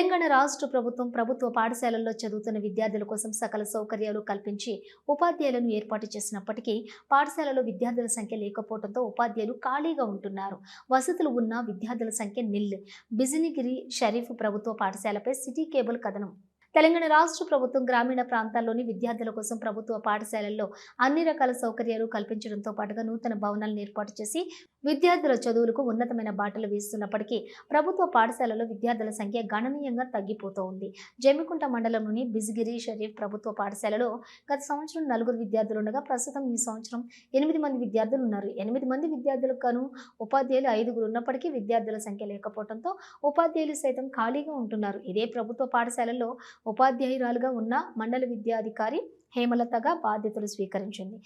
తెలంగాణ రాష్ట్ర ప్రభుత్వం ప్రభుత్వ పాఠశాలల్లో చదువుతున్న విద్యార్థుల కోసం సకల సౌకర్యాలు కల్పించి ఉపాధ్యాయులను ఏర్పాటు చేసినప్పటికీ పాఠశాలలో విద్యార్థుల సంఖ్య లేకపోవడంతో ఉపాధ్యాయులు ఖాళీగా ఉంటున్నారు. వసతులు ఉన్న విద్యార్థుల సంఖ్య నిల్. బిజినిగిరి షరీఫ్ ప్రభుత్వ పాఠశాలపై సిటీ కేబుల్ కథనం. తెలంగాణ రాష్ట్ర ప్రభుత్వం గ్రామీణ ప్రాంతాల్లోని విద్యార్థుల కోసం ప్రభుత్వ పాఠశాలల్లో అన్ని రకాల సౌకర్యాలు కల్పించడంతో పాటుగా నూతన భవనాలను ఏర్పాటు చేసి విద్యార్థుల చదువులకు ఉన్నతమైన బాటలు వేస్తున్నప్పటికీ ప్రభుత్వ పాఠశాలలో విద్యార్థుల సంఖ్య గణనీయంగా తగ్గిపోతూ ఉంది. జమ్మికుంట మండలంలోని బిజిగిరి షరీఫ్ ప్రభుత్వ పాఠశాలలో గత సంవత్సరం నలుగురు విద్యార్థులు ఉండగా ప్రస్తుతం ఈ సంవత్సరం ఎనిమిది మంది విద్యార్థులు ఉన్నారు. ఎనిమిది మంది విద్యార్థులకు గాను ఉపాధ్యాయులు ఐదుగురు ఉన్నప్పటికీ విద్యార్థుల సంఖ్య లేకపోవడంతో ఉపాధ్యాయులు సైతం ఖాళీగా ఉంటున్నారు. ఇదే ప్రభుత్వ పాఠశాలలో ఉపాధ్యాయురాలుగా ఉన్న మండల విద్యాధికారి హేమలతగా బాధ్యతలు స్వీకరించింది.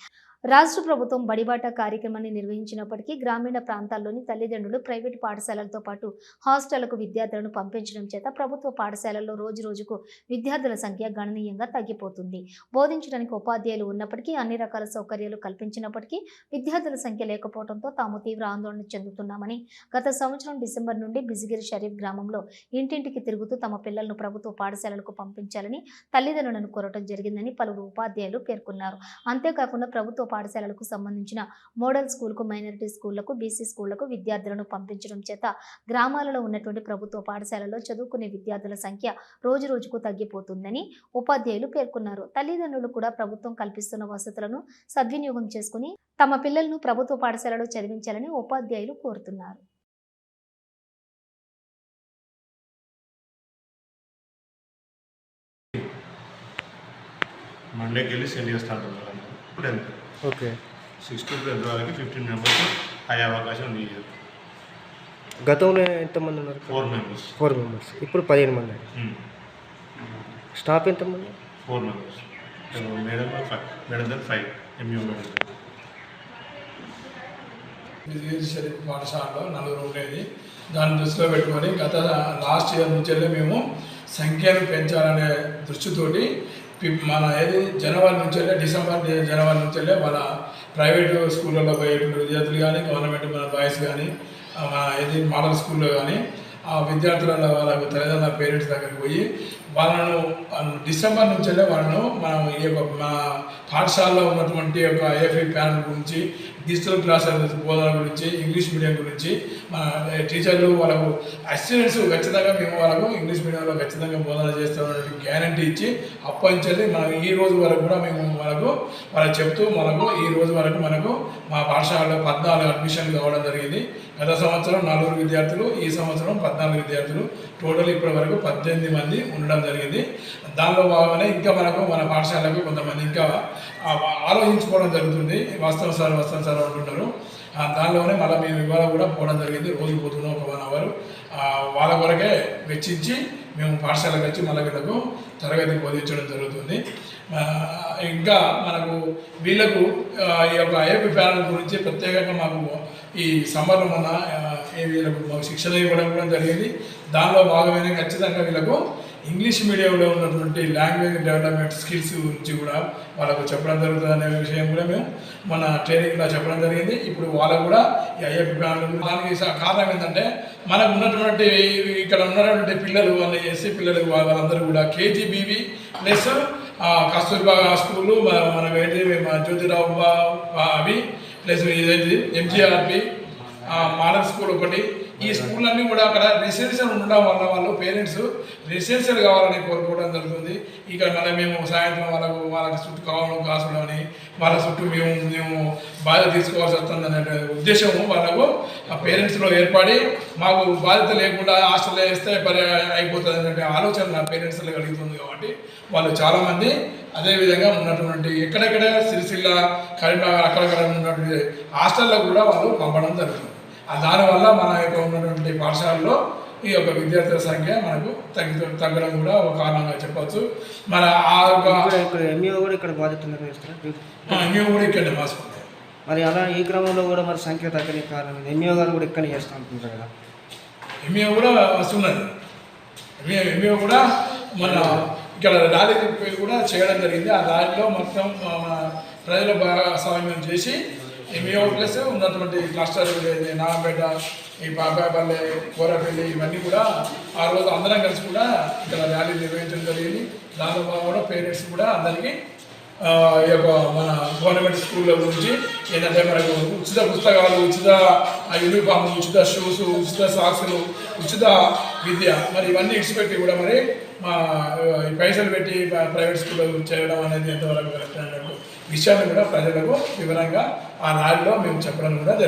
రాష్ట్ర ప్రభుత్వం బడిబాట కార్యక్రమాన్ని నిర్వహించినప్పటికీ గ్రామీణ ప్రాంతాల్లోని తల్లిదండ్రులు ప్రైవేటు పాఠశాలలతో పాటు హాస్టళ్ళకు విద్యార్థులను పంపించడం చేత ప్రభుత్వ పాఠశాలల్లో రోజు రోజుకు విద్యార్థుల సంఖ్య గణనీయంగా తగ్గిపోతుంది. బోధించడానికి ఉపాధ్యాయులు ఉన్నప్పటికీ అన్ని రకాల సౌకర్యాలు కల్పించినప్పటికీ విద్యార్థుల సంఖ్య లేకపోవడంతో తాము తీవ్ర ఆందోళన చెందుతున్నామని గత సంవత్సరం డిసెంబర్ నుండి బిజిగిరి షరీఫ్ గ్రామంలో ఇంటింటికి తిరుగుతూ తమ పిల్లలను ప్రభుత్వ పాఠశాలలకు పంపించాలని తల్లిదండ్రులను కోరటం జరిగిందని పలువురు ఉపాధ్యాయులు పేర్కొన్నారు. అంతేకాకుండా ప్రభుత్వ పాఠశాలలకు సంబంధించిన మోడల్ స్కూల్కు మైనారిటీ స్కూళ్ళకు బీసీ స్కూళ్ళకు విద్యార్థులను పంపించడం చేత గ్రామాలలో ఉన్నటువంటి ప్రభుత్వ పాఠశాలలో చదువుకునే విద్యార్థుల సంఖ్య రోజు రోజుకు తగ్గిపోతుందని ఉపాధ్యాయులు పేర్కొన్నారు. తల్లిదండ్రులు కూడా ప్రభుత్వం కల్పిస్తున్న వసతులను సద్వినియోగం చేసుకుని తమ పిల్లలను ప్రభుత్వ పాఠశాలలో చదివించాలని ఉపాధ్యాయులు కోరుతున్నారు. మండే వెళ్ళి సెండ్ చేస్తాను ఇప్పుడు ఎంత ఓకే. సిక్స్ టు టెన్త్ వాళ్ళకి ఫిఫ్టీన్ మెంబర్స్ అయ్యే అవకాశం ఉంది గతంలో ఎంతమంది ఉన్నారు? Four members. Four members. ఇప్పుడు పదిహేను మంది. స్టాఫ్ ఎంతమంది? Four members. Madam five madam దాన్ ఫైవ్ ఎంయూ మేడం పాఠశాలలో నలుగురు ఉండేది. దాన్ని దృష్టిలో పెట్టుకొని గత లాస్ట్ ఇయర్ నుంచి మేము సంఖ్యను పెంచాలనే దృష్టితోటి మన ఏది జనవరి నుంచి డిసెంబర్ జనవరి నుంచి మన ప్రైవేట్ స్కూళ్ళలో పోయేటువంటి విద్యార్థులు కానీ గవర్నమెంట్ మన బాయ్స్ కానీ మన ఏది మోడల్ స్కూల్లో కానీ ఆ విద్యార్థులలో వాళ్ళ తల్లిదండ్రుల పేరెంట్స్ దగ్గరికి పోయి వాళ్ళను డిసెంబర్ నుంచి వాళ్ళను మనం ఈ యొక్క మా పాఠశాలలో ఉన్నటువంటి యొక్క ఏఫీ ప్యానల్ గురించి డిజిటల్ క్లాస్ బోధన గురించి ఇంగ్లీష్ మీడియం గురించి మన టీచర్లు వాళ్ళకు అసిస్టెంట్స్ ఖచ్చితంగా మేము వాళ్ళకు ఇంగ్లీష్ మీడియంలో ఖచ్చితంగా బోధన చేస్తామని గ్యారంటీ ఇచ్చి అప్పగించేది మనం ఈ రోజు వరకు కూడా మేము వాళ్ళకు వాళ్ళకి చెప్తూ మనకు ఈ రోజు వరకు మనకు మా పాఠశాలలో పద్నాలుగు అడ్మిషన్లు కావడం జరిగింది. గత సంవత్సరం నలుగురు విద్యార్థులు ఈ సంవత్సరం పద్నాలుగు విద్యార్థులు. టోటల్ ఇప్పటి వరకు పద్దెనిమిది మంది ఉండడం జరిగింది. దానిలో భాగంగానే ఇంకా మనకు మన పాఠశాలకు కొంతమంది ఇంకా ఆలోచించుకోవడం జరుగుతుంది. వాస్తవ సార్ వాస్తవం సార్ చేస్తారు అనుకుంటారు. దానిలోనే మళ్ళీ మేము ఇవాళ కూడా పోవడం జరిగింది. రోజు పోతున్నాం ఒక వన్ అవర్. వాళ్ళ కొరకే వెచ్చించి మేము పాఠశాలకు వచ్చి మళ్ళీ వీళ్ళకు తరగతి బోధించడం జరుగుతుంది. ఇంకా మనకు వీళ్ళకు ఈ యొక్క ఐఎఫ్ ప్యానల్ గురించి ప్రత్యేకంగా మాకు ఈ సమ్మర్లో మన వీళ్ళకు మాకు శిక్షణ ఇవ్వడం కూడా జరిగింది. దానిలో భాగమైన ఖచ్చితంగా వీళ్ళకు ఇంగ్లీష్ మీడియంలో ఉన్నటువంటి లాంగ్వేజ్ డెవలప్మెంట్ స్కిల్స్ గురించి కూడా వాళ్ళకు చెప్పడం జరుగుతుంది అనే విషయం కూడా మేము మన ట్రైనింగ్లో చెప్పడం జరిగింది. ఇప్పుడు వాళ్ళకు కూడా ఈ ఐఎఫ్ దానికి కారణం ఏంటంటే మనకు ఉన్నటువంటి ఇక్కడ ఉన్నటువంటి పిల్లలు వాళ్ళ ఎస్సీ పిల్లలు వాళ్ళందరూ కూడా కేజీబీవి ప్లస్ కస్తూర్బా స్కూలు మన- ఏంటి మన జ్యోతిరావు అవి ప్లస్ ఇదేంటి ఎంజీఆర్పి మోడల్ స్కూల్ ఒకటి ఈ స్కూళ్ళన్నీ కూడా అక్కడ రెసిడెన్షియల్ ఉండడం వల్ల వాళ్ళు పేరెంట్స్ రెసిడెన్షియల్ కావాలని కోరుకోవడం జరుగుతుంది. ఇక్కడ మన మేము సాయంత్రం వాళ్ళకు వాళ్ళకి చుట్టూ కావడం కాసులు అని వాళ్ళ చుట్టూ మేము మేము బాధ్యత తీసుకోవాల్సి వస్తుంది అనే ఉద్దేశం వాళ్ళకు. ఆ పేరెంట్స్లో ఏర్పడి మాకు బాధ్యత లేకుండా హాస్టల్లో వేస్తే పరి అయిపోతుంది అనే ఆలోచన నా పేరెంట్స్లో కలుగుతుంది కాబట్టి వాళ్ళు చాలామంది అదేవిధంగా ఉన్నటువంటి ఎక్కడెక్కడ సిరిసిల్ల కరీంనగర్ అక్కడక్కడ ఉన్నటువంటి హాస్టల్లో కూడా వాళ్ళు పంపడం జరుగుతుంది. దానివల్ల మన యొక్క ఉన్నటువంటి పాఠశాలలో ఈ యొక్క విద్యార్థుల సంఖ్య మనకు తగ్గి తగ్గడం కూడా ఒక కారణంగా చెప్పొచ్చు. మన ఆ యొక్క ఎంఈఓ కూడా ఇక్కడ బాధ్యత నిర్వహిస్తారు మేము కూడా ఇక్కడ మరి అలా ఈ గ్రామంలో కూడా మరి సంఖ్య తగ్గడానికి కారణం ఎంఈఓ గారు కూడా ఇక్కడ చేస్తా అనుకుంటారు కదా. ఎంఏ కూడా వస్తున్నది. ఎంఏ ఎంఏ కూడా మన ఇక్కడ ర్యాలీ కూడా చేయడం జరిగింది. ఆ ర్యాలీలో మొత్తం ప్రజల భాగస్వామ్యం చేసి ఎంఈఓ ప్లస్ ఉన్నటువంటి క్లస్టర్ విలేజ్ నాగపేట ఈ పాపాపల్లి కోరపల్లి ఇవన్నీ కూడా ఆ రోజు అందరం కలిసి కూడా ఇక్కడ ర్యాలీ నిర్వహించడం జరిగింది. దానిలో భాగంగా పేరెంట్స్ కూడా అందరికీ ఈ యొక్క మన గవర్నమెంట్ స్కూళ్ళ గురించి ఏంటంటే మనకు ఉచిత పుస్తకాలు ఉచిత యూనిఫామ్ ఉచిత షూస్ ఉచిత సాక్సులు ఉచిత విద్య మరి ఇవన్నీ ఇచ్చిపెట్టి కూడా మరి మా పైసలు పెట్టి ప్రైవేట్ స్కూల్లో చేయడం అనేది ఎంతవరకు కరెక్ట్ అనే విషయాన్ని కూడా ప్రజలకు వివరంగా ఆ నాడులో మేము చెప్పడం కూడా